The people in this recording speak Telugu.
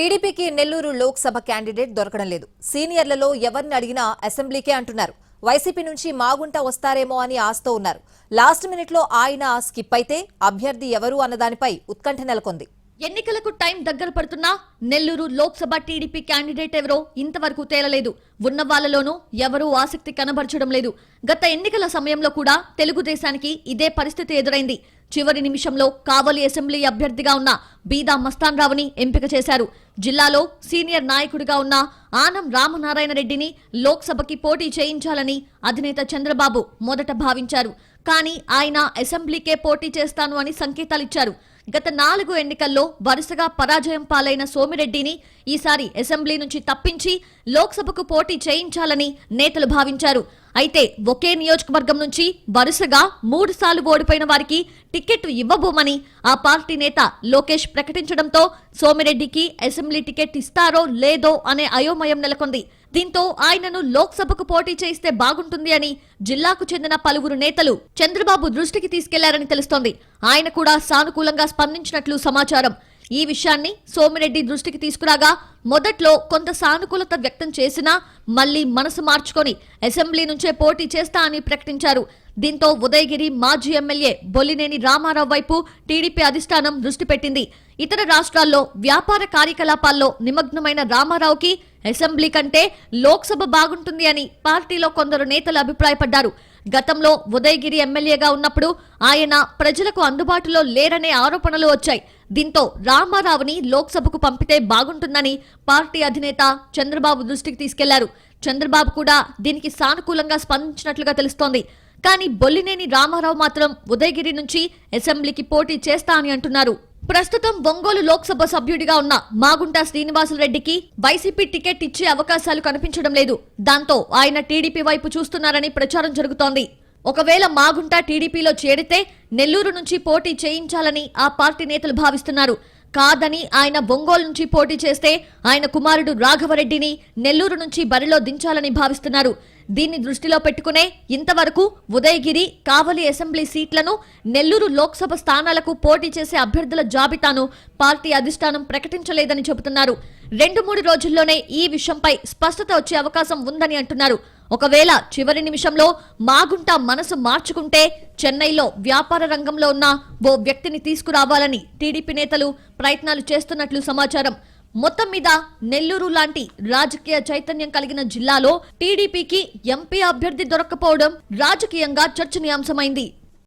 టీడీపీకి నెల్లూరు లోక్సభ క్యాండిడేట్ దొరకడం లేదు. సీనియర్లలో ఎవరిని అడిగినా అసెంబ్లీకే అంటున్నారు. వైసీపీ నుంచి మాగుంట వస్తారేమో అని ఆశతో ఉన్నారు. లాస్ట్ మినిట్లో ఆయన స్కిప్ అయితే అభ్యర్థి ఎవరు అన్నదానిపై ఉత్కంఠ నెలకొంది. ఎన్నికలకు టైం దగ్గర పడుతున్నా నెల్లూరు లోక్సభ టీడీపీ క్యాండిడేట్ ఎవరో ఇంతవరకు తేలలేదు. ఉన్న వాళ్ళలోనూ ఎవరూ ఆసక్తి కనబరచడం లేదు. గత ఎన్నికల సమయంలో కూడా తెలుగుదేశానికి ఇదే పరిస్థితి ఎదురైంది. చివరి నిమిషంలో కావలి అసెంబ్లీ అభ్యర్థిగా ఉన్న బీదా మస్తాన్ రావుని ఎంపిక చేశారు. జిల్లాలో సీనియర్ నాయకుడిగా ఉన్న ఆనం రామనారాయణ రెడ్డిని లోక్సభకి పోటీ చేయించాలని అధినేత చంద్రబాబు మొదట భావించారు. కానీ ఆయన అసెంబ్లీకే పోటీ చేస్తాను అని సంకేతాలిచ్చారు. గత నాలుగు ఎన్నికల్లో వరుసగా పరాజయం పాలైన సోమిరెడ్డిని ఈసారి అసెంబ్లీ నుంచి తప్పించి లోక్సభకు పోటీ చేయించాలని నేతలు భావించారు. అయితే ఒకే నియోజకవర్గం నుంచి వరుసగా మూడు సార్లు ఓడిపోయిన వారికి టికెట్ ఇవ్వబోమని ఆ పార్టీ నేత లోకేష్ ప్రకటించడంతో సోమిరెడ్డికి అసెంబ్లీ టికెట్ ఇస్తారో లేదో అనే అయోమయం నెలకొంది. దీంతో ఆయనను లోక్సభకు పోటీ చేయిస్తే బాగుంటుంది అని జిల్లాకు చెందిన పలువురు నేతలు చంద్రబాబు దృష్టికి తీసుకెళ్ళారని తెలుస్తోంది. ఆయన కూడా సానుకూలంగా స్పందించినట్లు సమాచారం. ఈ విషయాన్ని సోమిరెడ్డి దృష్టికి తీసుకురాగా మొదట్లో కొంత సానుకూలత వ్యక్తం చేసినా మళ్ళీ మనసు మార్చుకొని అసెంబ్లీ నుంచే పోటీ చేస్తా అని ప్రకటించారు. దీంతో ఉదయగిరి మాజీ ఎమ్మెల్యే బొల్లినేని రామారావు వైపు టీడీపీ అధిష్టానం దృష్టి పెట్టింది. ఇతర రాష్ట్రాల్లో వ్యాపార కార్యకలాపాల్లో నిమగ్నమైన రామారావుకి అసెంబ్లీ కంటే లోక్సభ బాగుంటుంది అని పార్టీలో కొందరు నేతలు అభిప్రాయపడ్డారు. గతంలో ఉదయగిరి ఎమ్మెల్యేగా ఉన్నప్పుడు ఆయన ప్రజలకు అందుబాటులో లేరనే ఆరోపణలు వచ్చాయి. దీంతో రామారావుని లోక్సభకు పంపితే బాగుంటుందని పార్టీ అధినేత చంద్రబాబు దృష్టికి తీసుకెళ్ళారు. చంద్రబాబు కూడా దీనికి సానుకూలంగా స్పందించినట్లుగా తెలుస్తోంది. కానీ బొల్లినేని రామారావు మాత్రం ఉదయగిరి నుంచి అసెంబ్లీకి పోటీ చేస్తా అని అంటున్నారు. ప్రస్తుతం ఒంగోలు లోక్సభ సభ్యుడిగా ఉన్న మాగుంట శ్రీనివాసులరెడ్డికి వైసీపీ టికెట్ ఇచ్చే అవకాశాలు కనిపించడం లేదు. దాంతో ఆయన టీడీపీ వైపు చూస్తున్నారని ప్రచారం జరుగుతోంది. ఒకవేళ మాగుంట టీడీపీలో చేరితే నెల్లూరు నుంచి పోటీ చేయించాలని ఆ పార్టీ నేతలు భావిస్తున్నారు. కాదని ఆయన బొంగోలు నుంచి పోటీ చేస్తే ఆయన కుమారుడు రాఘవరెడ్డిని నెల్లూరు నుంచి బరిలో దించాలని భావిస్తున్నారు. దీన్ని దృష్టిలో పెట్టుకునే ఇంతవరకు ఉదయగిరి కావలి అసెంబ్లీ సీట్లను నెల్లూరు లోక్సభ స్థానాలకు పోటీ చేసే అభ్యర్థుల జాబితాను పార్టీ అధిష్టానం ప్రకటించలేదని చెబుతున్నారు. రెండు మూడు రోజుల్లోనే ఈ విషయంపై స్పష్టత వచ్చే అవకాశం ఉందని అంటున్నారు. ఒకవేళ చివరి నిమిషంలో మాగుంట మనసు మార్చుకుంటే చెన్నైలో వ్యాపార రంగంలో ఉన్న ఓ వ్యక్తిని తీసుకురావాలని టీడీపీ నేతలు ప్రయత్నాలు చేస్తున్నట్లు సమాచారం. మొత్తం మీద నెల్లూరు లాంటి రాజకీయ చైతన్యం కలిగిన జిల్లాలో టీడీపీకి ఎంపీ అభ్యర్థి దొరక్కపోవడం రాజకీయంగా చర్చనీయాంశమైంది.